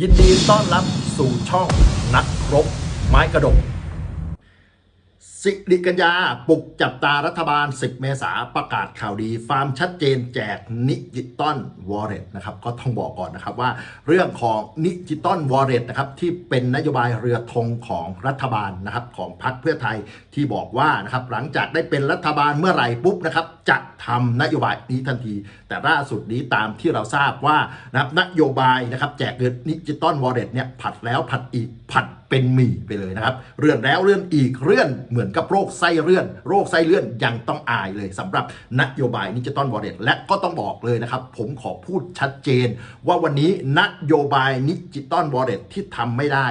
ยินดีต้อนรับสู่ช่องนักครบ ไม้กระดก สิริกัญญาปลุกจับตารัฐบาล 10 เมษาประกาศข่าวดี ฟาร์มชัดเจนแจกนิจิตอลวอลเล็ตนะครับก็ต้องบอกก่อนนะครับว่า เรื่องของนิจิตอลวอลเล็ตนะครับที่เป็นนโยบายเรือธงของรัฐบาลนะครับของพรรคเพื่อไทยที่บอกว่านะครับหลังจากได้เป็นรัฐบาลเมื่อไหร่ปุ๊บนะครับจะทำนโยบายนี้ทันที แต่ล่าสุดนี้ตามที่เราทราบว่านะครับนโยบายนะครับแจกเงินนิจิตอลวอลเล็ตเนี่ยผัดแล้วผัดอีกผัดเป็นหมี่ไปเลยนะครับเลื่อนแล้วเลื่อนอีกเลื่อนเหมือนกับโรคไส้เลื่อน โรคไส้เลื่อนยังต้องอายเลยสำหรับนโยบายนิจิตอลวอลเล็ตและก็ต้องบอกเลยนะครับ ผมขอพูดชัดเจน ว่าวันนี้นโยบายนิจิตอลวอลเล็ตที่ทำไม่ได้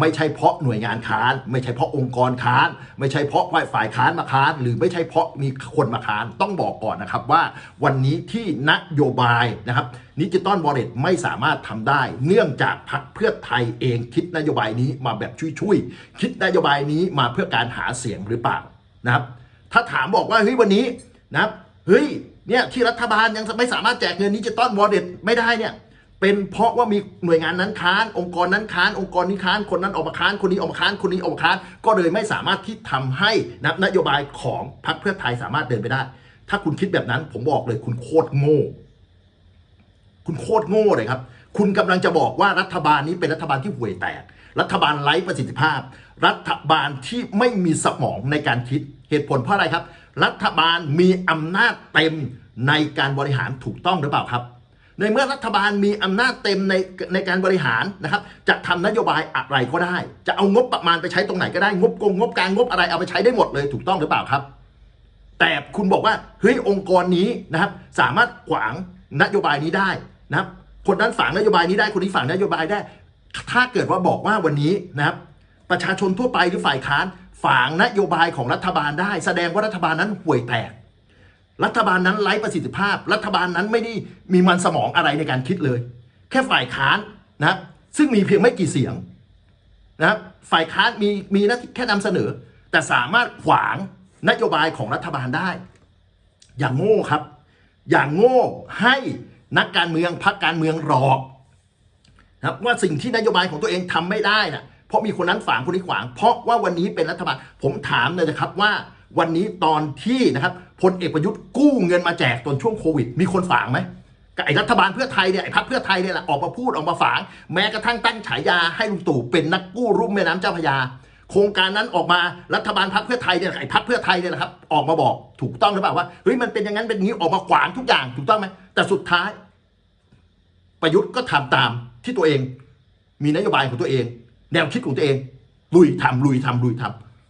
ไม่ใช่เพราะหน่วยงานค้าน ไม่ใช่เพราะองค์กรค้าน ไม่ใช่เพราะฝ่ายค้านมาค้าน หรือไม่ใช่เพราะมีคนมาค้านต้องบอกก่อนนะครับว่าวันนี้ที่นโยบายนะครับนิจิตอลวอลเลตไม่สามารถทำได้ เนื่องจากพรรคเพื่อไทยเองคิดนโยบายนี้มาแบบชุยๆคิดนโยบายนี้มาเพื่อการหาเสียงหรือเปล่านะครับ ถ้าถามบอกว่าเฮ้ยวันนี้นะครับเฮ้ยเนี่ยที่รัฐบาลยังไม่สามารถแจกเงินดิจิตอลวอลเล็ตไม่ได้เนี่ย เป็นเพราะว่ามีหน่วยงานนั้นค้าน องค์กรนั้นค้าน องค์กรนี้ค้านคนนั้นออกมาค้านคนนี้ออกมาค้านคนนี้ออกมาค้าน ก็เลยไม่สามารถที่ทำให้นะนโยบายของพรรคเพื่อไทยสามารถเดินไปได้ ถ้าคุณคิดแบบนั้น ผมบอกเลยคุณโคตรโง่ คุณโคตรโง่เลยครับ คุณกำลังจะบอกว่ารัฐบาลนี้เป็นรัฐบาลที่ห่วยแตก รัฐบาลไร้ประสิทธิภาพ รัฐบาลที่ไม่มีสมองในการคิดเหตุผลเพราะอะไรครับ รัฐบาลมีอำนาจเต็มในการบริหารถูกต้องหรือเปล่าครับ ในเมื่อรัฐบาลมีอำนาจเต็มในในการบริหารนะครับ จะทำนโยบายอะไรก็ได้ จะเอางบประมาณไปใช้ตรงไหนก็ได้งบกงงบกลางงบอะไรเอาไปใช้ได้หมดเลยถูกต้องหรือเปล่าครับ แต่คุณบอกว่าเฮ้ยองค์กรนี้นะครับ สามารถขวางนโยบายนี้ได้นะครับ คนนั้นฝังนโยบายนี้ได้คนนี้ฝังนโยบายได้ ถ้าเกิดว่าบอกว่าวันนี้นะครับ ประชาชนทั่วไปหรือฝ่ายค้านฝังนโยบายของรัฐบาลได้ แสดงว่ารัฐบาลนั้นห่วยแตก รัฐบาลนั้นไร้ประสิทธิภาพ รัฐบาลนั้นไม่ได้มีมันสมองอะไรในการคิดเลย แค่ฝ่ายค้านนะซึ่งมีเพียงไม่กี่เสียงนะฝ่ายค้านมีมีหน้าที่แค่นำเสนอ แต่สามารถขวางนโยบายของรัฐบาลได้ อย่างโง่ครับ อย่างโง่ให้นักการเมืองพักการเมืองหลอกนะว่าสิ่งที่นโยบายของตัวเองทำไม่ได้นะเพราะมีคนนั้นฝางคนนี้ขวาง เพราะว่าวันนี้เป็นรัฐบาลผมถามเลยนะครับว่า วันนี้ตอนที่นะครับพลเอกประยุทธ์กู้เงินมาแจกตอนช่วงโควิด มีคนฝางไหมกับไอ้รัฐบาลเพื่อไทยเนี่ยไอ้พรรคเพื่อไทยเนี่ยแหละออกมาพูดออกมาฝาง แม้กระทั่งตั้งฉายาให้ลุงตู่เป็นนักกู้รุ่มแม่น้ำเจ้าพระยา โครงการนั้นออกมารัฐบาลพรรคเพื่อไทยเนี่ยไอ้พรรคเพื่อไทยเนี่ยนะครับออกมาบอกถูกต้องหรือเปล่าว่าเฮ้ยมันเป็นอย่างนั้นเป็นอย่างนี้ออกมาขวางทุกอย่างถูกต้องไหมแต่สุดท้าย ประยุทธ์ก็ทำตามที่ตัวเอง มีนโยบายของตัวเอง แนวคิดของตัวเอง ลุยทำลุยทำลุยท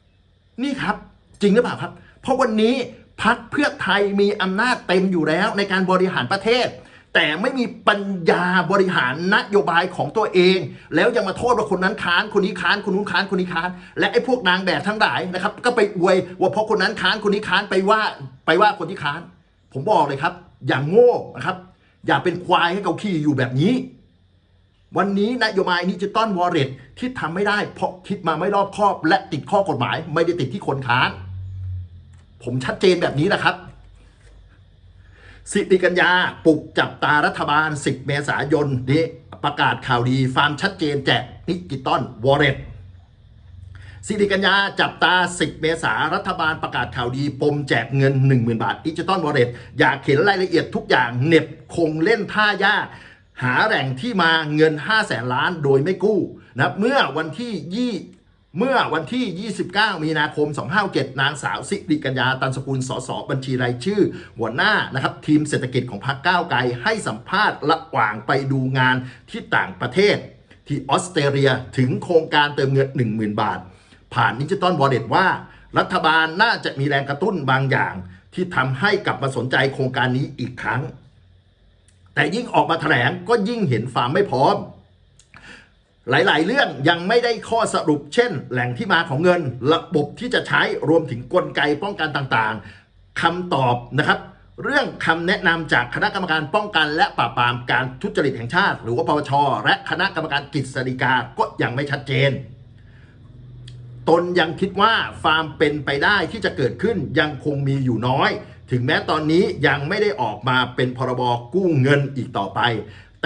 ำนี่ครับ จริงหรือเปล่าครับ เพราะวันนี้พักเพื่อไทยมีอำนาจเต็มอยู่แล้วในการบริหารประเทศ แต่ไม่มีปัญญาบริหารนโยบายของตัวเอง แล้วยังมาโทษว่าคนนั้นค้านคนนี้ค้านคนนู้นค้านคนนี้ค้าน และไอ้พวกนางแบบทั้งหลายนะครับ ก็ไปอวยว่าเพราะคนนั้นค้านคนนี้ค้านไปว่าไปว่าคนที่ค้าน ผมบอกเลยครับ อย่างโง่นะครับอย่าเป็นควายให้เขาขี่อยู่แบบนี้ วันนี้นโยบายดิจิตอลวอลเล็ตที่ทำไม่ได้เพราะคิดมาไม่รอบคอบ และติดข้อกฎหมาย ไม่ได้ติดที่คนค้าน ผมชัดเจนแบบนี้นะครับ สิริกัญญาปลุกจับตารัฐบาล 10 เมษายนนี้ประกาศข่าวดีฟาร์มชัดเจนแจกดิจิตอลวอลเล็ตสิริกัญญาจับตา 10 เมษารัฐบาลประกาศข่าวดี ปมแจกเงิน 10,000 บาทดิจิตอลวอลเล็ตอยากเห็นรายละเอียดทุกอย่างเน็บคงเล่นท่ายากหาแหล่งที่มาเงิน 5 0 0แสนล้านโดยไม่กู้นะเมื่อวันที่2 เมื่อวันที่ 29 มีนาคม 257 นางสาวสิริกัญญา ตันสกุล สส บัญชีรายชื่อ หัวหน้านะครับทีมเศรษฐกิจของพรรคก้าวไกลให้สัมภาษณ์ระหว่างไปดูงานที่ต่างประเทศ ที่ออสเตรเลียถึงโครงการเติมเงิน 10,000 บาท ผ่านดิจิตอลวอลเล็ตว่า รัฐบาลน่าจะมีแรงกระตุ้นบางอย่าง ที่ทำให้กลับมาสนใจโครงการนี้อีกครั้ง แต่ยิ่งออกมาแถลงก็ยิ่งเห็นความไม่พร้อม หลาย ๆ เรื่องยังไม่ได้ข้อสรุปเช่น แหล่งที่มาของเงิน ระบบที่จะใช้รวมถึงกลไกป้องกันต่างๆคำตอบนะครับ เรื่องคำแนะนำจากคณะกรรมการป้องกัน และปราบปรามการทุจริตแห่งชาติ หรือว่าปปชและคณะกรรมการกฤษฎีกาก็ยังไม่ชัดเจน ตนยังคิดว่าฟาร์มเป็นไปได้ที่จะเกิดขึ้นยังคงมีอยู่น้อย ถึงแม้ตอนนี้ยังไม่ได้ออกมาเป็นพรบกู้เงินอีกต่อไป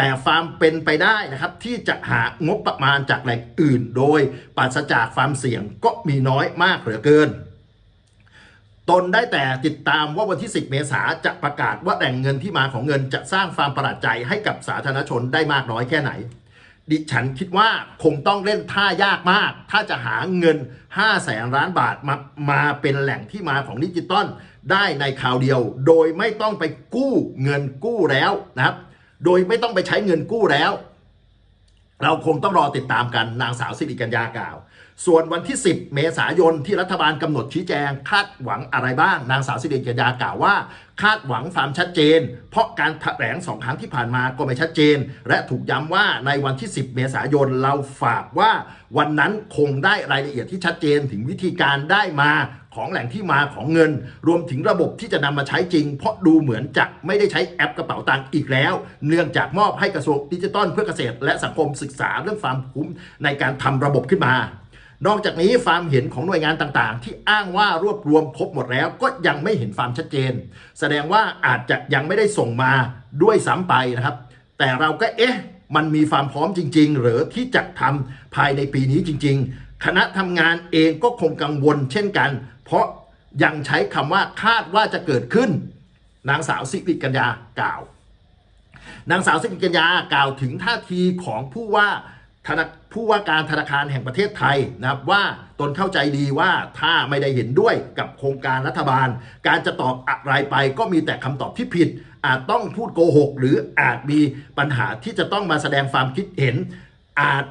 แต่ฟาร์มเป็นไปได้นะครับที่จะหางบประมาณจากแหล่งอื่น โดยปราศจากฟาร์มเสี่ยงก็มีน้อยมากเหลือเกิน ตนได้แต่ติดตามว่าวันที่ 10 เมษาจะประกาศว่าแหล่งเงินที่มาของเงินจะสร้างความประหลาดใจให้กับสาธารณชนได้มากน้อยแค่ไหน ดิฉันคิดว่าคงต้องเล่นท่ายากมาก ถ้าจะหาเงิน 5 แสนล้านบาทมามาเป็นแหล่งที่มาของดิจิตอลได้ในคราวเดียว โดยไม่ต้องไปกู้เงินกู้แล้วนะครับ โดยไม่ต้องไปใช้เงินกู้แล้ว เราคงต้องรอติดตามกันนางสาวสิริกัญญากล่าว ส่วนวันที่ 10 เมษายนที่รัฐบาลกำหนดชี้แจง คาดหวังอะไรบ้าง นางสาวสิริกัญญากล่าวว่า คาดหวังความชัดเจน เพราะการแถลงสองครั้งที่ผ่านมาก็ไม่ชัดเจน และถูกย้ำว่าในวันที่ 10 เมษายนเราฝากว่า วันนั้นคงได้รายละเอียดที่ชัดเจนถึงวิธีการได้มา ของแหล่งที่มาของเงิน รวมถึงระบบที่จะนำมาใช้จริง เพราะดูเหมือนจะไม่ได้ใช้แอปกระเป๋าตังค์อีกแล้ว เนื่องจากมอบให้กระทรวงดิจิทัลเพื่อเกษตร และสังคมศึกษาเรื่องความคุ้มในการทำระบบขึ้นมา นอกจากนี้ความเห็นของหน่วยงานต่างๆ ที่อ้างว่ารวบรวมครบหมดแล้วก็ยังไม่เห็นความชัดเจน แสดงว่าอาจจะยังไม่ได้ส่งมาด้วยซ้ำไปนะครับ แต่เราก็เอ๊ะมันมีความพร้อมจริง ๆ หรือที่จะทำภายในปีนี้จริง ๆ คณะทำงานเองก็คงกังวลเช่นกัน เพราะยังใช้คำว่าคาดว่าจะเกิดขึ้น นางสาวสิริกัญญากล่าว นางสาวสิริกัญญากล่าวถึงท่าทีของผู้ว่าธนาผู้ว่าการธนาคารแห่งประเทศไทยนะครับว่าตนเข้าใจดีว่าถ้าไม่ได้เห็นด้วยกับโครงการรัฐบาล การจะตอบอะไรไปก็มีแต่คำตอบที่ผิด อาจต้องพูดโกหก หรืออาจมีปัญหาที่จะต้องมาแสดงความคิดเห็น อาจ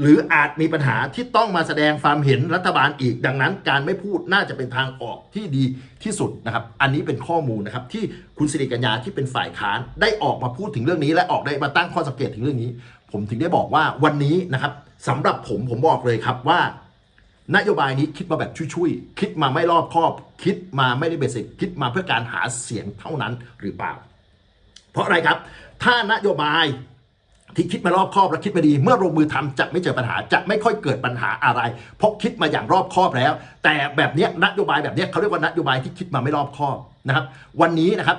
หรืออาจมีปัญหาที่ต้องมาแสดงความเห็นรัฐบาลอีก ดังนั้น การไม่พูดน่าจะเป็นทางออกที่ดีที่สุดนะครับ อันนี้เป็นข้อมูลนะครับ ที่คุณสิริกัญญาที่เป็นฝ่ายค้านได้ออกมาพูดถึงเรื่องนี้ และออกได้มาตั้งข้อสังเกตถึงเรื่องนี้ ผมถึงได้บอกว่าวันนี้นะครับสำหรับผมผมบอกเลยครับว่านโยบายนี้คิดมาแบบชุยๆ คิดมาไม่รอบคอบ คิดมาไม่ได้เบสิกคิดมาเพื่อการหาเสียงเท่านั้นหรือเปล่า เพราะอะไรครับ ถ้านโยบาย ที่คิดมารอบคอบและคิดมาดี เมื่อลงมือทำจะไม่เจอปัญหาจะไม่ค่อยเกิดปัญหาอะไร เพราะคิดมาอย่างรอบคอบแล้ว แต่แบบนี้นโยบายแบบนี้เขาเรียกว่านโยบายที่คิดมาไม่รอบคอบนะครับ วันนี้นะครับ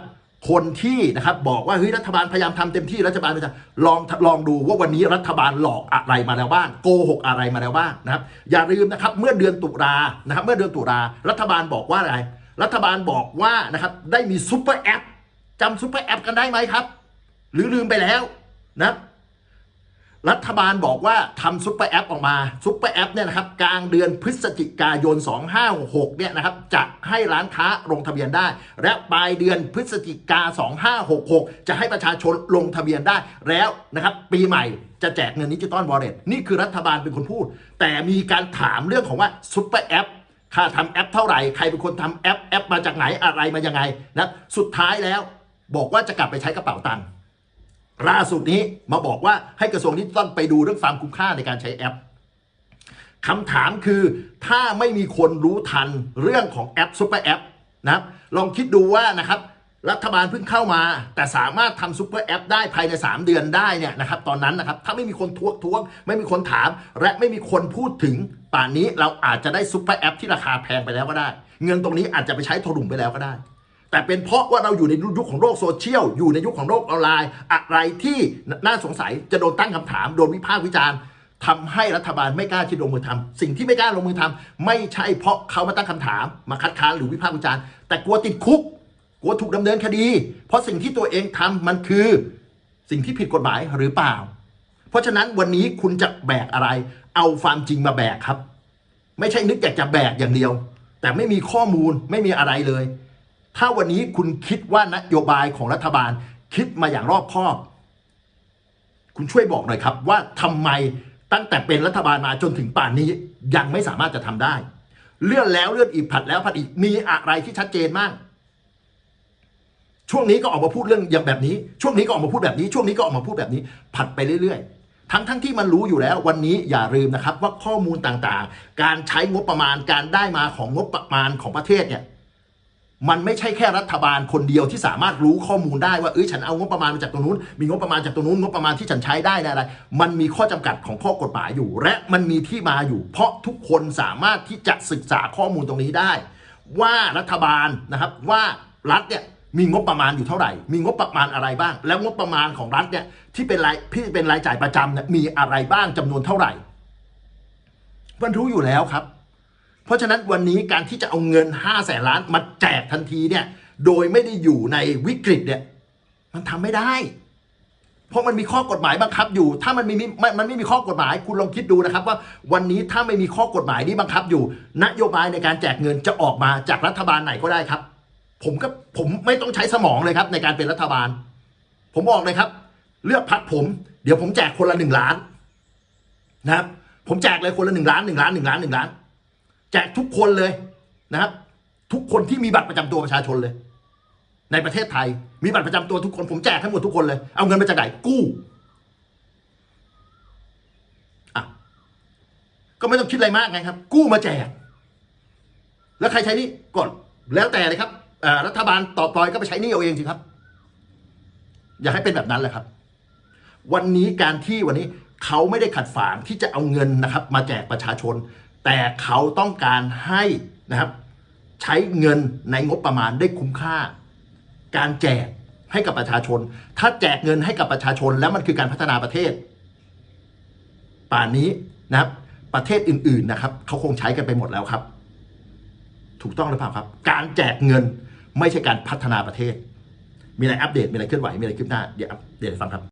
คนที่นะครับบอกว่าเฮ้ยรัฐบาลพยายามทำเต็มที่รัฐบาลพยายามลองลองดูว่าวันนี้รัฐบาลหลอกอะไรมาแล้วบ้างโกหกอะไรมาแล้วบ้างนะครับ อย่าลืมนะครับเมื่อเดือนตุลานะครับ เมื่อเดือนตุลารัฐบาลบอกว่าอะไร รัฐบาลบอกว่านะครับได้มีซุปเปอร์แอปจำซุปเปอร์แอปกันได้ไหมครับ หรือลืมไปแล้วนะ รัฐบาลบอกว่าทำซุปเปอร์แอปออกมาซุปเปอร์แอปเนี่ยนะครับกลางเดือนพฤศจิกายน 2566เนี่ยนะครับจะให้ร้านค้าลงทะเบียนได้ และปลายเดือนพฤศจิกา 2566 จะให้ประชาชนลงทะเบียนได้แล้วนะครับปีใหม่จะแจกเงินดิจิตอลวอลเล็ตนี่คือรัฐบาลเป็นคนพูด แต่มีการถามเรื่องของว่าซุปเปอร์แอปค่าทำแอปเท่าไหร่ ใครเป็นคนทำแอปแอปมาจากไหนอะไรมายังไงนะสุดท้ายแล้วบอกว่าจะกลับไปใช้กระเป๋าตังค์ ล่าสุดนี้มาบอกว่าให้กระทรวงดิจิทัลไปดูเรื่องความคุ้มค่าในการใช้แอปคำถามคือถ้าไม่มีคนรู้ทันเรื่องของแอปซุปเปอร์แอปนะครับลองคิดดูว่านะครับรัฐบาลเพิ่งเข้ามา แต่สามารถทำซุปเปอร์แอปได้ภายใน 3 เดือนได้เนี่ยนะครับตอนนั้นนะครับถ้าไม่มีคนทวงท้วง ไม่มีคนถาม และไม่มีคนพูดถึง ป่านนี้เราอาจจะได้ซุปเปอร์แอปที่ราคาแพงไปแล้วก็ได้ เงินตรงนี้อาจจะไปใช้ถลุงไปแล้วก็ได้ แต่เป็นเพราะว่าเราอยู่ในยุคของโลกโซเชียล อยู่ในยุคของโลกออนไลน์ อะไรที่น่าสงสัยจะโดนตั้งคำถาม โดนวิพากษ์วิจารณ์ทำให้รัฐบาลไม่กล้าที่ลงมือทำสิ่งที่ไม่กล้าลงมือทำไม่ใช่เพราะเขามาตั้งคำถาม มาคัดค้านหรือวิพากษ์วิจารณ์แต่กลัวติดคุก กลัวถูกดำเนินคดี เพราะสิ่งที่ตัวเองทำมันคือ สิ่งที่ผิดกฎหมายหรือเปล่า เพราะฉะนั้นวันนี้คุณจะแบกอะไร เอาความจริงมาแบกครับ ไม่ใช่นึกอยากจะแบกอย่างเดียว แต่ไม่มีข้อมูลไม่มีอะไรเลย ถ้าวันนี้คุณคิดว่านโยบายของรัฐบาลคิดมาอย่างรอบคอบ คุณช่วยบอกหน่อยครับ ว่าทำไมตั้งแต่เป็นรัฐบาลมาจนถึงป่านนี้ยังไม่สามารถจะทำได้ เลื่อนแล้วเลื่อนอีกผัดแล้วผัดอีกมีอะไรที่ชัดเจนมาก ช่วงนี้ก็ออกมาพูดเรื่องอย่างแบบนี้ ช่วงนี้ก็ออกมาพูดแบบนี้ ช่วงนี้ก็ออกมาพูดแบบนี้ ผัดไปเรื่อยๆ ทั้งทั้งที่มันรู้อยู่แล้ว วันนี้อย่าลืมนะครับ ว่าข้อมูลต่างๆ การใช้งบประมาณการได้มาของงบประมาณของประเทศเนี่ย มันไม่ใช่แค่รัฐบาลคนเดียวที่สามารถรู้ข้อมูลได้ว่าเอ้ยฉันเอางบประมาณมาจากตรงนู้น มีงบประมาณจากตรงนู้นงบประมาณที่ฉันใช้ได้นะอะไร มันมีข้อจำกัดของข้อกฎหมายอยู่ และมันมีที่มาอยู่ เพราะทุกคนสามารถที่จะศึกษาข้อมูลตรงนี้ได้ ว่ารัฐบาลนะครับว่ารัฐเนี่ยมีงบประมาณอยู่เท่าไหร่ มีงบประมาณอะไรบ้าง แล้วงบประมาณของรัฐเนี่ยที่เป็นรายที่เป็นรายจ่ายประจำเนี่ยมีอะไรบ้างจำนวนเท่าไหร่มันรู้อยู่แล้วครับ เพราะฉะนั้นวันนี้การที่จะเอาเงิน5้าแสนล้านมาแจกทันทีเนี่ย โดยไม่ได้อยู่ในวิกฤตเนี่ย มันทำไม่ได้ เพราะมันมีข้อกฎหมายบังคับอยู่ ถ้ามันมีมันมันไม่มีข้อกฎหมาย คุณลองคิดดูนะครับ ว่าวันนี้ถ้าไม่มีข้อกฎหมายนี้บังคับอยู่ นโยบายในการแจกเงินจะออกมาจากรัฐบาลไหนก็ได้ครับ ผมก็ผมไม่ต้องใช้สมองเลยครับ ในการเป็นรัฐบาล ผมบอกเลยครับ เลือกพักผม เดี๋ยวผมแจกคนละหนึ่งล้านนะครับผมแจกเลยคนละหนึ่งล้านหนึ่งล้านหนึ่งล้านหนึ่งล้าน แจกทุกคนเลยนะครับ ทุกคนที่มีบัตรประจำตัวประชาชนเลย ในประเทศไทย มีบัตรประจำตัวทุกคนผมแจกให้หมดทุกคนเลย เอาเงินมาจากไหนกู้อะก็ไม่ต้องคิดอะไรมากไงครับ กู้มาแจก แล้วใครใช้นี่ก่อนแล้วแต่เลยครับรัฐบาลต่อปล่อยก็ไปใช้นี่เอาเองสิครับ อย่าให้เป็นแบบนั้นเลยครับ วันนี้การที่วันนี้เขาไม่ได้ขัดฝางที่จะเอาเงินนะครับ มาแจกประชาชน แต่เขาต้องการให้นะครับใช้เงินในงบประมาณได้คุ้มค่า การแจกให้กับประชาชน ถ้าแจกเงินให้กับประชาชนแล้วมันคือการพัฒนาประเทศ ป่านนี้นะครับประเทศอื่นๆนะครับเขาคงใช้กันไปหมดแล้วครับ ถูกต้องหรือเปล่าครับ การแจกเงินไม่ใช่การพัฒนาประเทศ มีอะไรอัปเดตมีอะไรเคลื่อนไหวมีอะไรคืบหน้าเดี๋ยวอัปเดตให้ฟังครับ